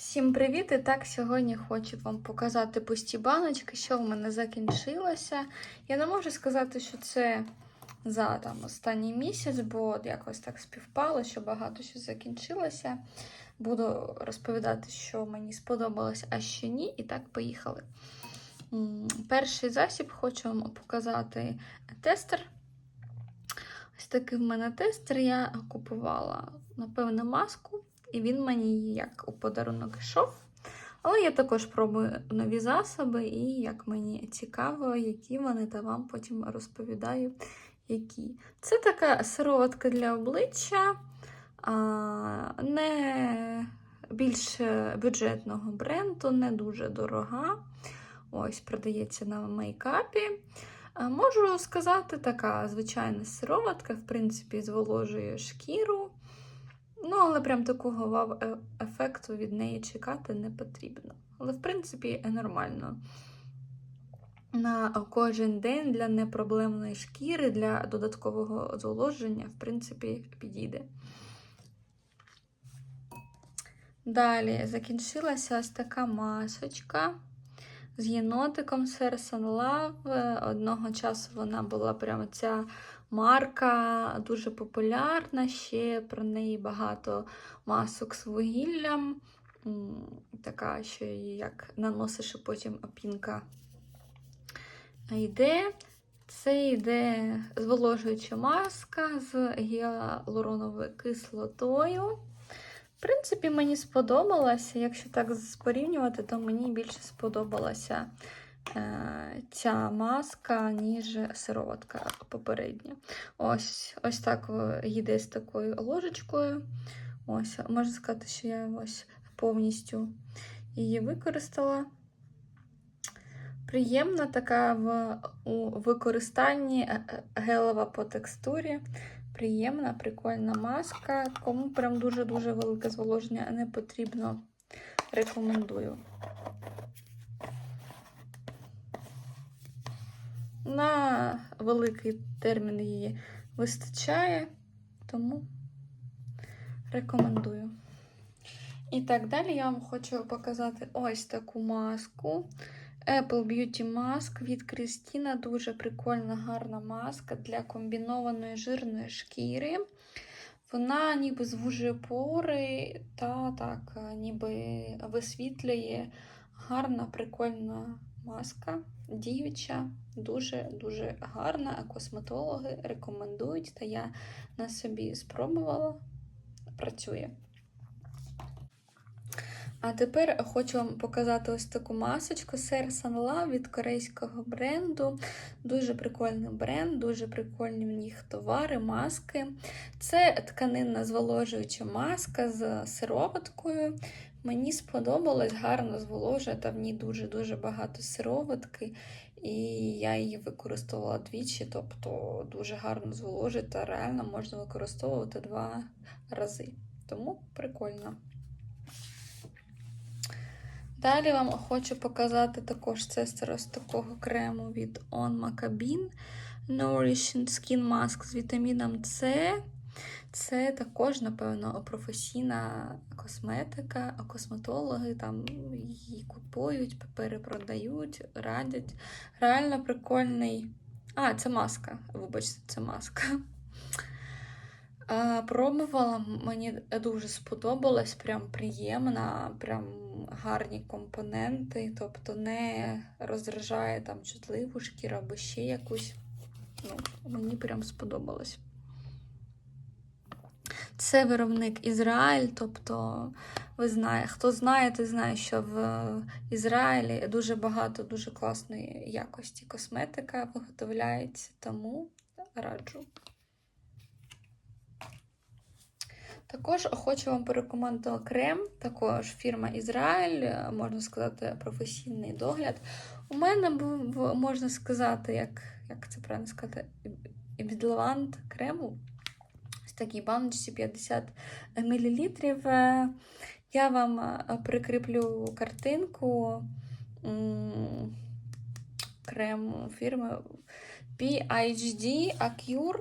Всім привіт! І так, сьогодні хочу вам показати пусті баночки, що в мене закінчилося. Я не можу сказати, що це за там, останній місяць, бо якось так співпало, що багато що закінчилося. Буду розповідати, що мені сподобалось, а що ні. І так, поїхали. Перший засіб хочу вам показати тестер. Ось такий в мене тестер. Я купувала, напевно, маску. І він мені як у подарунок йшов. Але я також пробую нові засоби, і як мені цікаво, які вони, та вам потім розповідаю, які. Це така сироватка для обличчя, не більш бюджетного бренду, не дуже дорога. Ось, продається на мейкапі. Можу сказати, така звичайна сироватка, в принципі, зволожує шкіру. Ну, але прям такого вау-ефекту від неї чекати не потрібно. Але, в принципі, нормально. На кожен день для непроблемної шкіри, для додаткового зволоження, в принципі, підійде. Далі закінчилася ось така масочка з єнотиком Серсон Love. Одного часу вона була прямо ця марка дуже популярна. Ще про неї багато масок з вугіллям. Така, що її як наносиш, і потім опінка йде. Це йде зволожуюча маска з гіалуроновою кислотою. В принципі, мені сподобалося. Якщо так порівнювати, то мені більше сподобалася е, ця маска, ніж сироватка попередня. Ось ось так йде з такою ложечкою. Ось, Можна сказати, що я ось повністю її використала. Приємна така в, у використанні гелева по текстурі. Приємна, прикольна маска. Кому прям дуже-дуже велике зволоження не потрібно, рекомендую. На великий термін її вистачає, тому рекомендую. І так далі я вам хочу показати ось таку маску. Apple Beauty Mask від Крістіна. Дуже прикольна, гарна маска для комбінованої жирної шкіри. Вона ніби звужує пори та так, ніби висвітлює гарна, прикольна маска. Діюча, дуже-дуже гарна. Косметологи рекомендують, та я на собі спробувала. Працює. А тепер хочу вам показати ось таку масочку Sersan Love від корейського бренду. Дуже прикольний бренд, дуже прикольні в них товари, маски. Це тканинна зволожуюча маска з сироваткою. Мені сподобалось, гарно зволожує, та в ній дуже-дуже багато сироватки. І я її використовувала двічі, тобто дуже гарно зволожує та реально можна використовувати два рази. Тому прикольно. Далі вам хочу показати також цестер ось такого крему від On Macabin Nourishing Skin Mask з вітаміном С. Це також, напевно, професійна косметика, косметологи там її купують, перепродають, радять. Реально прикольний. А, це маска. Вибачте, це маска. Пробувала, мені дуже сподобалось, прям приємна, прям гарні компоненти, тобто не розражає там чутливу шкіру або ще якусь. Ну, Мені прям сподобалось. Це виробник Ізраїль, тобто, ви знаєте, хто знає, той знає, що в Ізраїлі дуже багато дуже класної якості косметика виготовляється, тому раджу. Також хочу вам порекомендувати крем, також фірма Ізраїль, можна сказати, професійний догляд. У мене був, можна сказати, як як це правильно сказати, Ібідлавант крему. Ось такій баночці 50 мл. Я вам прикріплю картинку крему фірми PHD Acure.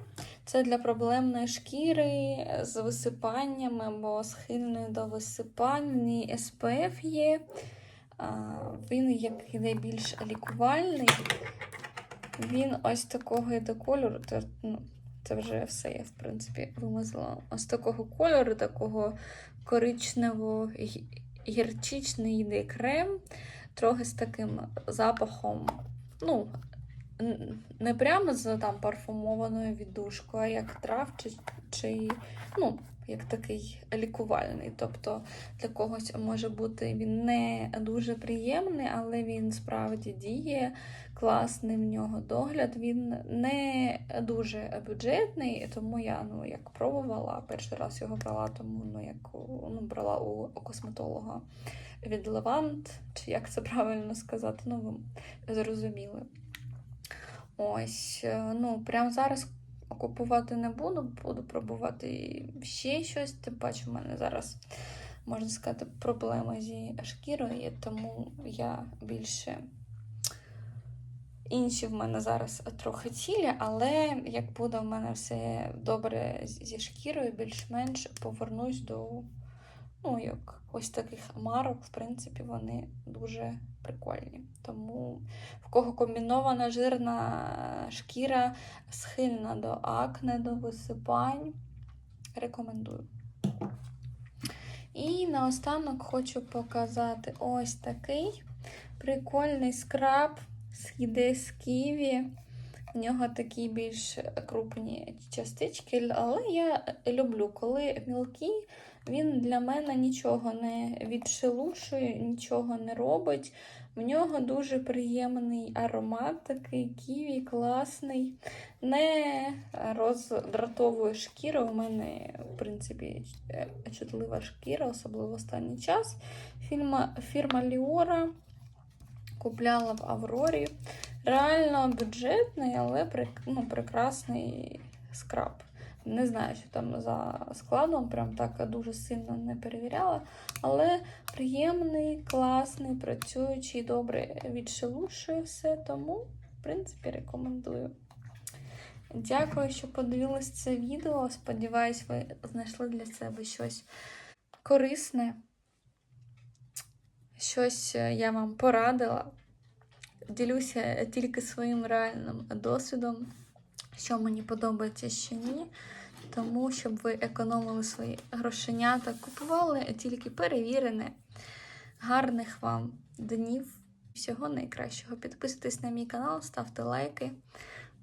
Це для проблемної шкіри з висипаннями або схильною до висипань. SPF є. Він як іде більш лікувальний. Він ось такого йде кольору. Це, ну, це вже все я, в принципі, вимазала. Ось такого кольору, такого коричневого гірчичний йде крем, трохи з таким запахом. Ну, не прямо з там парфумованою віддушкою, а як трав чи, чи ну, як такий лікувальний. Тобто для когось може бути він не дуже приємний, але він справді діє класний в нього догляд. Він не дуже бюджетний, тому я ну, як пробувала, перший раз його брала, тому ну, як ну, брала у косметолога від Левант, чи як це правильно сказати, ну ви зрозуміли. Ось, е, ну, прямо зараз купувати не буду, буду пробувати ще щось. Тим паче, в мене зараз, можна сказати, проблеми зі шкірою, тому я більше. Інші в мене зараз трохи цілі, але як буде в мене все добре зі шкірою, більш-менш повернусь до ну, як ось таких марок, в принципі, вони дуже прикольні. Тому в кого комбінована жирна шкіра схильна до акне, до висипань, рекомендую. І наостанок хочу показати ось такий прикольний скраб з ківі. В нього такі більш крупні частички, але я люблю, коли мілкий, він для мене нічого не відшелушує, нічого не робить. В нього дуже приємний аромат, такий ківі, класний, не роздратовує шкіру. У мене, в принципі, чутлива шкіра, особливо останній час. Фірма, фірма Ліора купляла в Аврорі. Реально бюджетний, але ну, прекрасний скраб. Не знаю, що там за складом, прям так дуже сильно не перевіряла. Але приємний, класний, працюючий, добре відшелушує все, тому, в принципі, рекомендую. Дякую, що подивились це відео. Сподіваюсь, ви знайшли для себе щось корисне. Щось е, я вам порадила. Ділюся тільки своїм реальним досвідом, що мені подобається, що ні. Тому, щоб ви економили свої грошенята, купували тільки перевірене. Гарних вам днів, всього найкращого. Підписуйтесь на мій канал, ставте лайки.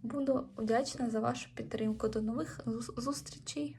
Буду вдячна за вашу підтримку. До нових зустрічей!